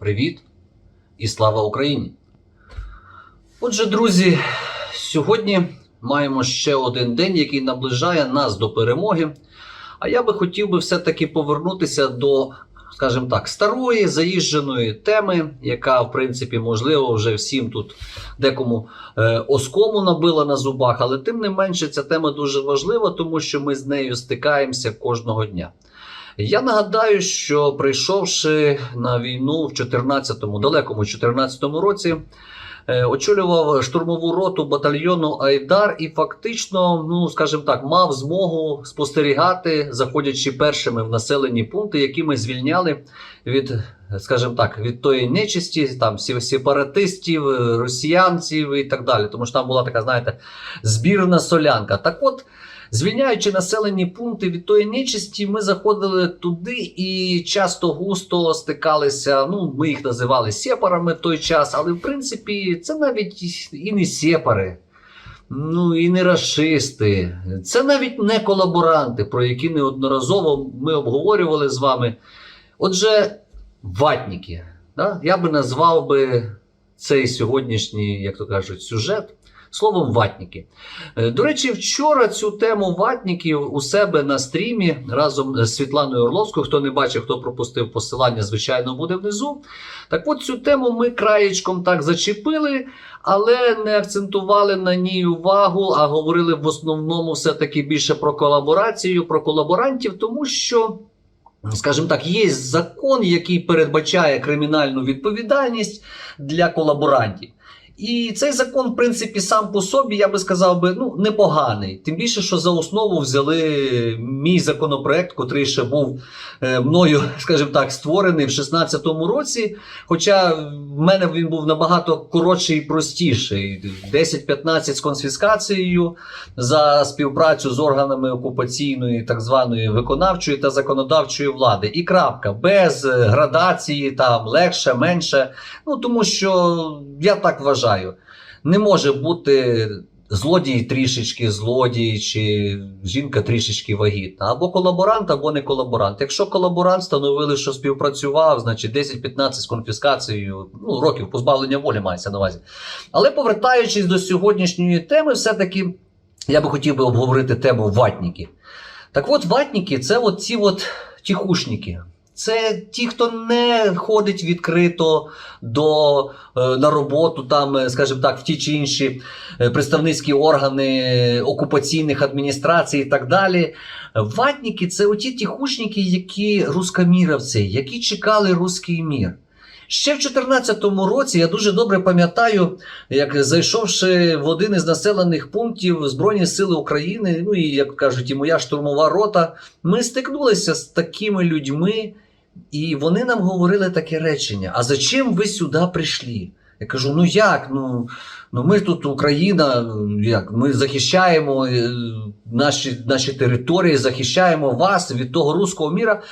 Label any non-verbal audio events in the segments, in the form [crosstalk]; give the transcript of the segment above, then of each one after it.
Привіт і слава Україні! Отже, друзі, сьогодні маємо ще один день, який наближає нас до перемоги. А я би хотів би все-таки повернутися до, скажімо так, старої заїждженої теми, яка, в принципі, можливо, вже всім тут декому е, оскому набила на зубах, але тим не менше ця тема дуже важлива, тому що ми з нею стикаємося кожного дня. Я нагадаю, що прийшовши на війну в 14-му, далекому 14-му році, е, очолював штурмову роту батальйону Айдар і фактично, ну скажімо так, мав змогу спостерігати, заходячи першими в населені пункти, які ми звільняли від, скажімо так, від тої нечисті, там сепаратистів, росіянців і так далі. Тому що там була така, знаєте, збірна солянка. Так от. Звільняючи населені пункти від тої нечисті, ми заходили туди і часто густо стикалися. Ну, ми їх називали сепарами в той час, але в принципі це навіть і не сепари, ну і не расисти, це навіть не колаборанти, про які неодноразово ми обговорювали з вами. Отже, ватніки. Да? Я би назвав би цей сьогоднішній, як то кажуть, сюжет словом ватніки. Е, До речі, вчора цю тему ватників у себе на стрімі разом з Світланою Орловською. Хто не бачив, хто пропустив посилання, звичайно, буде внизу. Так от цю тему ми краєчком так зачепили, але не акцентували на ній увагу, а говорили в основному все-таки більше про колаборацію, про колаборантів, тому що. Скажімо так, є закон, який передбачає кримінальну відповідальність для колаборантів. І цей закон, в принципі, сам по собі, я би сказав би, ну, непоганий. Тим більше, що за основу взяли мій законопроект, котрий ще був е, мною, [laughs] скажімо так, створений в 16-му році. Хоча в мене він був набагато коротший і простіший. 10-15 з конфіскацією за співпрацю з органами окупаційної, так званої виконавчої та законодавчої влади. І крапка, без градації, там легше, менше. Ну тому що я так вважаю, не може бути злодій трішечки злодій, чи жінка трішечки вагітна. Або колаборант, або не колаборант. Якщо колаборант встановили, що співпрацював, значить 10-15 з конфіскацією, ну, років позбавлення волі мається на увазі. Але повертаючись до сьогоднішньої теми, все-таки я би хотів би обговорити тему ватніки. Так от, ватніки це от ці от тихушники. Це ті, хто не ходить відкрито до, е, на роботу, там, е, скажімо так, в ті чи інші е, представницькі органи окупаційних адміністрацій і так далі. Ватніки це оті тихушники, які рускоміровці, які чекали руський мір. Ще в 2014 році я дуже добре пам'ятаю, як зайшовши в один із населених пунктів Збройні Сили України, ну і як кажуть, і моя штурмова рота, ми стикнулися з такими людьми, і вони нам говорили таке речення: А зачем ви сюди прийшли? Я кажу: ну як? Ну, ну ми тут Україна, ну, як ми захищаємо е, наші, наші території, захищаємо вас від того руського міра.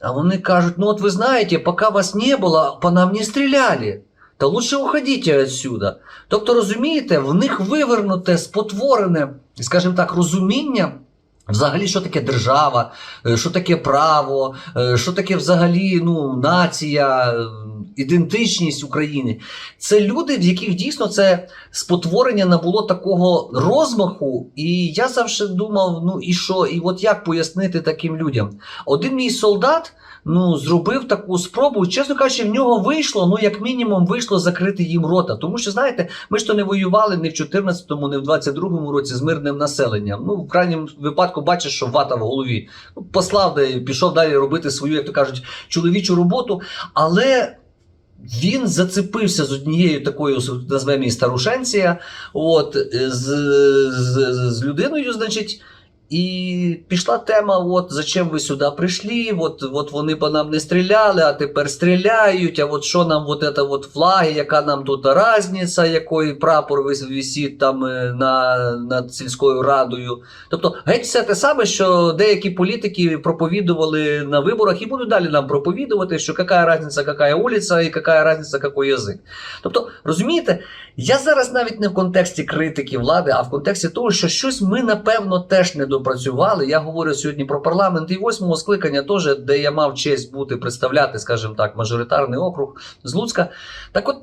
А вони кажуть: ну от ви знаєте, поки вас не було, по нам не стріляли. Та лучше уходіть отсюда. Тобто, розумієте, в них вивернуте, спотворене, скажімо так, розуміння. Взагалі, що таке держава, е, що таке право, е, що таке взагалі ну, нація, е, ідентичність України. Це люди, в яких дійсно це спотворення набуло такого розмаху. І я завжди думав: ну і що, і от як пояснити таким людям? Один мій солдат ну, зробив таку спробу, чесно кажучи, в нього вийшло, ну, як мінімум, вийшло закрити їм рота. Тому що, знаєте, ми ж то не воювали ні в 14-му, ні в 22-му році з мирним населенням. Ну, в крайньому випадку бачиш, що вата в голові. Ну, послав, де пішов далі робити свою, як то кажуть, чоловічу роботу. Але. Він зацепився з однією такою, назвемо її старушенція, от, з, з, з людиною, значить, і пішла тема: от зачем ви сюди прийшли? От, от вони по нам не стріляли, а тепер стріляють. А от що нам от це от флаги, яка нам тут різниця, який прапор вис- висить там е, на, над сільською радою. Тобто, геть все те саме, що деякі політики проповідували на виборах і будуть далі нам проповідувати, що яка різниця, яка вулиця і яка різниця, який язик. Тобто, розумієте, я зараз навіть не в контексті критики влади, а в контексті того, що щось ми напевно теж не допрацювали. Я говорю сьогодні про парламент і восьмого скликання, теж, де я мав честь бути представляти, скажімо так, мажоритарний округ з Луцька. Так от,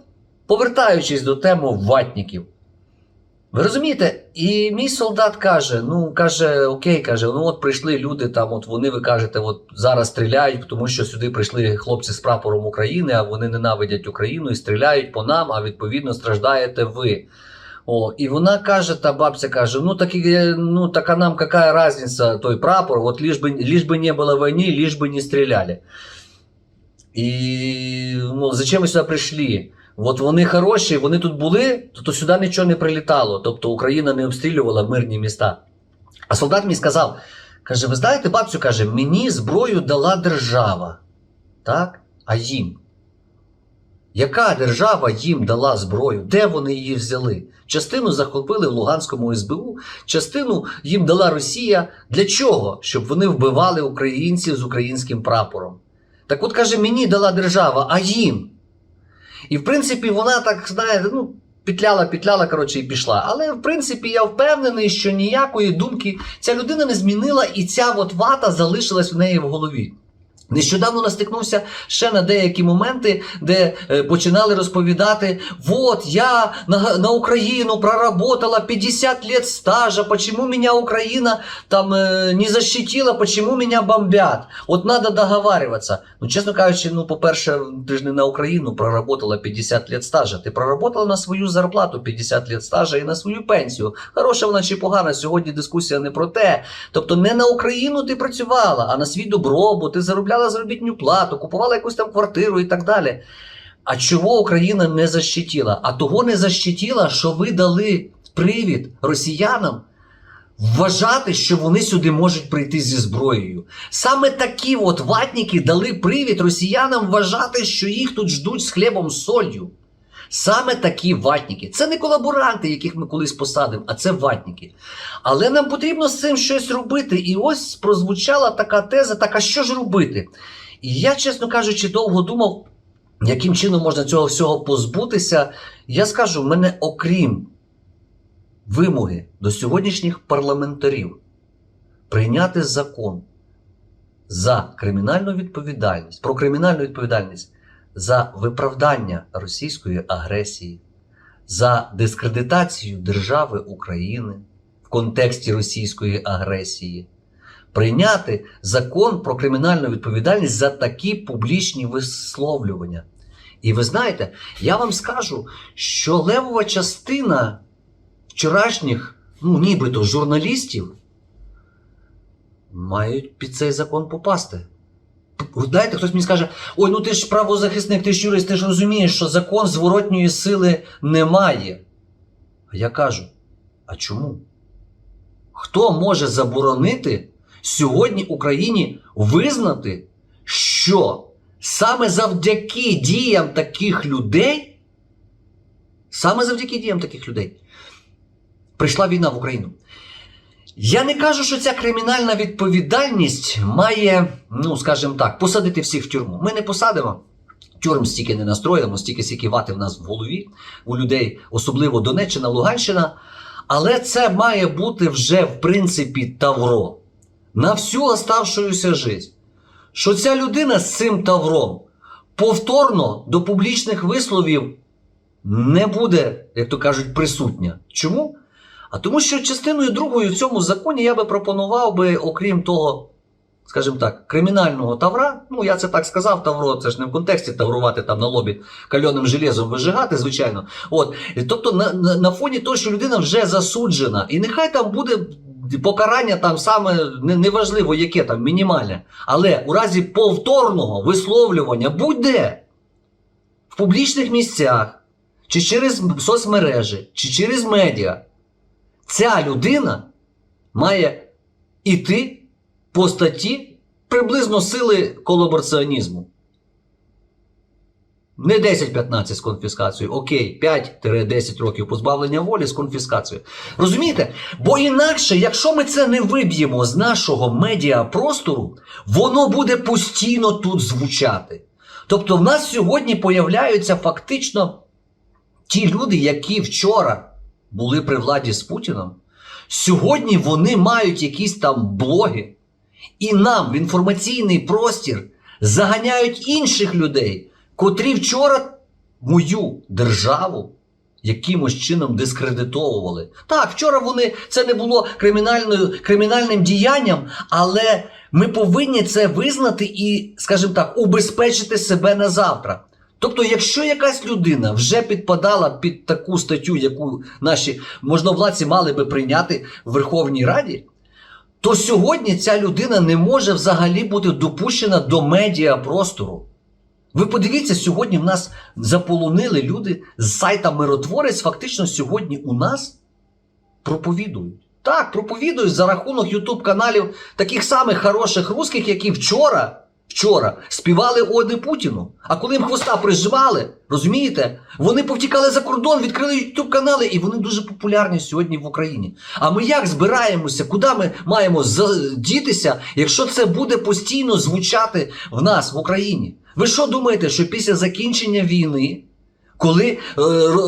повертаючись до теми ватників. Ви розумієте, і мій солдат каже: ну каже, окей, каже, ну от прийшли люди там, от вони, ви кажете, от зараз стріляють, тому що сюди прийшли хлопці з прапором України, а вони ненавидять Україну і стріляють по нам, а відповідно страждаєте ви. О, і вона каже, та бабця каже: ну так, ну так а нам яка разниця той прапор, от лишь би, лишь би не було війни, лишь би не стріляли. І ну, зачем ми сюди прийшли? От вони хороші, вони тут були, то сюди нічого не прилітало. Тобто Україна не обстрілювала мирні міста. А солдат мені сказав: каже: ви знаєте, бабцю, каже, мені зброю дала держава. Так? А їм? Яка держава їм дала зброю? Де вони її взяли? Частину захопили в Луганському СБУ, частину їм дала Росія. Для чого? Щоб вони вбивали українців з українським прапором. Так от каже, мені дала держава, а їм. І в принципі, вона так, знаєте, ну, петляла, петляла, коротше, і пішла. Але в принципі, я впевнений, що ніякої думки ця людина не змінила, і ця от вата залишилась в неї в голові. Нещодавно настикнувся ще на деякі моменти, де е, починали розповідати: вот я на, на Україну проработала 50 лет стажа, почему меня Україна там е, не защитила, почему меня бомбят. От надо договариваться. Ну, чесно кажучи, ну, по-перше, ти ж не на Україну проработала 50 лет стажа. Ти проработала на свою зарплату 50 лет стажа і на свою пенсію. Хороша вона чи погана, сьогодні дискусія не про те. Тобто не на Україну ти працювала, а на свій добробут, ти заробляла заробітню плату, купувала якусь там квартиру і так далі. А чого Україна не защитила? А того не защитила, що ви дали привід росіянам вважати, що вони сюди можуть прийти зі зброєю. Саме такі от ватники дали привід росіянам вважати, що їх тут ждуть з хлібом солью. Саме такі ватники. Це не колаборанти, яких ми колись посадимо, а це ватники. Але нам потрібно з цим щось робити. І ось прозвучала така теза: так а що ж робити? І я, чесно кажучи, довго думав, яким чином можна цього всього позбутися. Я скажу, мене окрім вимоги до сьогоднішніх парламентарів прийняти закон за кримінальну відповідальність, про кримінальну відповідальність за виправдання російської агресії, за дискредитацію держави України в контексті російської агресії, прийняти закон про кримінальну відповідальність за такі публічні висловлювання. І ви знаєте, я вам скажу, що левова частина вчорашніх, ну нібито журналістів, мають під цей закон попасти. Знаєте, хтось мені скаже: ой, ну ти ж правозахисник, ти ж юрист, ти ж розумієш, що закон зворотньої сили немає. А я кажу: а чому? Хто може заборонити сьогодні Україні визнати, що саме завдяки діям таких людей, саме завдяки діям таких людей, прийшла війна в Україну? Я не кажу, що ця кримінальна відповідальність має, ну скажімо так, посадити всіх в тюрму. Ми не посадимо. Тюрм стільки не настроїмо, стільки стільки вати в нас в голові, у людей, особливо Донеччина, Луганщина. Але це має бути вже, в принципі, тавро на всю оставшуюся життя. Що ця людина з цим тавром повторно до публічних висловів не буде, як то кажуть, присутня. Чому? А тому що частиною другою в цьому законі я би пропонував би, окрім того, скажімо так, кримінального тавра, ну я це так сказав, тавро, це ж не в контексті таврувати там на лобі кальоним железом вижигати, звичайно. От, тобто на, на, на фоні того, що людина вже засуджена, і нехай там буде покарання там саме не- неважливо, яке там мінімальне, але у разі повторного висловлювання будь-де в публічних місцях, чи через соцмережі, чи через медіа ця людина має іти по статті приблизно сили колабораціонізму. Не 10-15 з конфіскацією, окей, 5-10 років позбавлення волі з конфіскацією. Розумієте? Бо інакше, якщо ми це не виб'ємо з нашого медіапростору, воно буде постійно тут звучати. Тобто, в нас сьогодні появляються фактично ті люди, які вчора були при владі з Путіном, Сьогодні вони мають якісь там блоги, і нам в інформаційний простір заганяють інших людей, котрі вчора мою державу якимось чином дискредитовували. Так, вчора вони це не було кримінальною, кримінальним діянням, але ми повинні це визнати і, скажімо так, убезпечити себе на завтра. Тобто, якщо якась людина вже підпадала під таку статтю, яку наші можновладці мали би прийняти в Верховній Раді, то сьогодні ця людина не може взагалі бути допущена до медіапростору. Ви подивіться, сьогодні в нас заполонили люди з сайта Миротворець. Фактично сьогодні у нас проповідують. Так, проповідують за рахунок Ютуб каналів таких самих хороших русських, які вчора, вчора співали оди Путіну. А коли їм хвоста прижимали, розумієте, вони повтікали за кордон, відкрили Ютуб канали, і вони дуже популярні сьогодні в Україні. А ми як збираємося? Куди ми маємо дітися, якщо це буде постійно звучати в нас в Україні? Ви що думаєте, що після закінчення війни, коли е,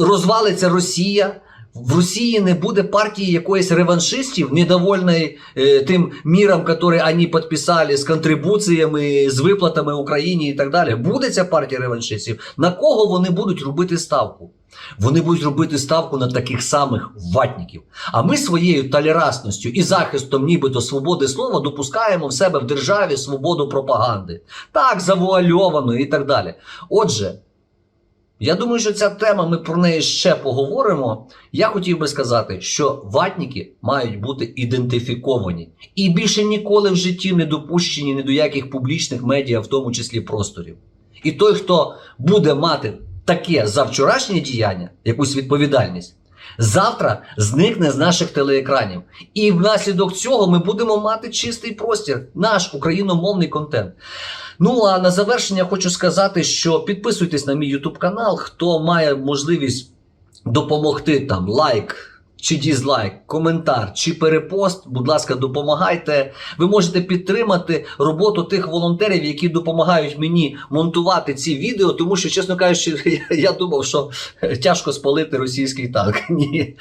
розвалиться Росія, в Росії не буде партії якоїсь реваншистів, недовольної е, тим міром, який вони підписали з контрибуціями, з виплатами Україні і так далі. Буде ця партія реваншистів. На кого вони будуть робити ставку? Вони будуть робити ставку на таких самих ватників. А ми своєю толерантністю і захистом, нібито свободи слова, допускаємо в себе в державі свободу пропаганди. Так, завуальовано і так далі. Отже. Я думаю, що ця тема, ми про неї ще поговоримо. Я хотів би сказати, що ватники мають бути ідентифіковані і більше ніколи в житті не допущені ні до яких публічних медіа, в тому числі просторів. І той, хто буде мати таке за вчорашнє діяння, якусь відповідальність, завтра зникне з наших телеекранів. І внаслідок цього ми будемо мати чистий простір, наш україномовний контент. Ну а на завершення хочу сказати, що підписуйтесь на мій YouTube канал, хто має можливість допомогти там лайк. Чи дізлайк, коментар, чи перепост, будь ласка, допомагайте. Ви можете підтримати роботу тих волонтерів, які допомагають мені монтувати ці відео, тому що, чесно кажучи, [laughs] я думав, що тяжко спалити російський танк. [laughs] Ні.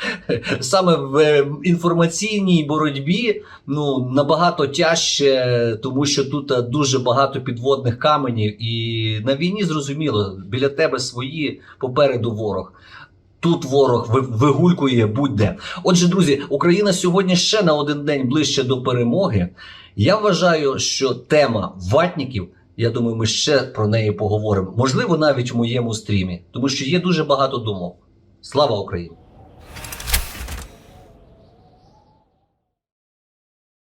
Саме в е, інформаційній боротьбі ну, набагато тяжче, тому що тут е, дуже багато підводних каменів, і на війні зрозуміло, біля тебе свої, попереду ворог. Тут ворог ви- вигулькує будь-де. Отже, друзі, Україна сьогодні ще на один день ближче до перемоги. Я вважаю, що тема ватників, я думаю, ми ще про неї поговоримо. Можливо, навіть в моєму стрімі, тому що є дуже багато думок. Слава Україні!